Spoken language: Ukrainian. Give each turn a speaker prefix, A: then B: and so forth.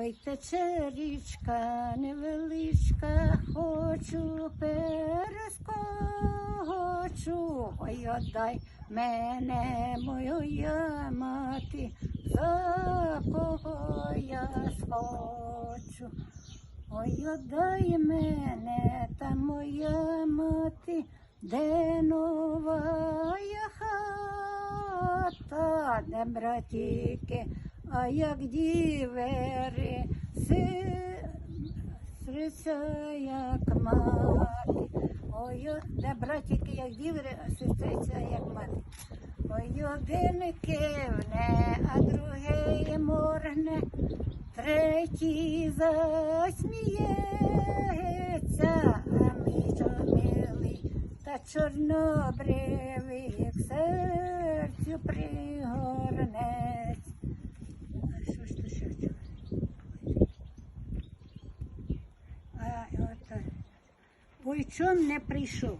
A: Ой, тече річка невеличка, хочу перескочу. Ой, отдай мене, моя мати, за кого я схочу. Ой, отдай мене, та моя мати, де нова хата, де братіки, а як дівери, сестриця, як мати. Ой, де братіки, як дівери, а сестриця, як мати. Ой, один кивне, а другий моргне, третій засміється, а мій чорнилий та чорнобривий, як серцю пригорнець. Чом не прийшов?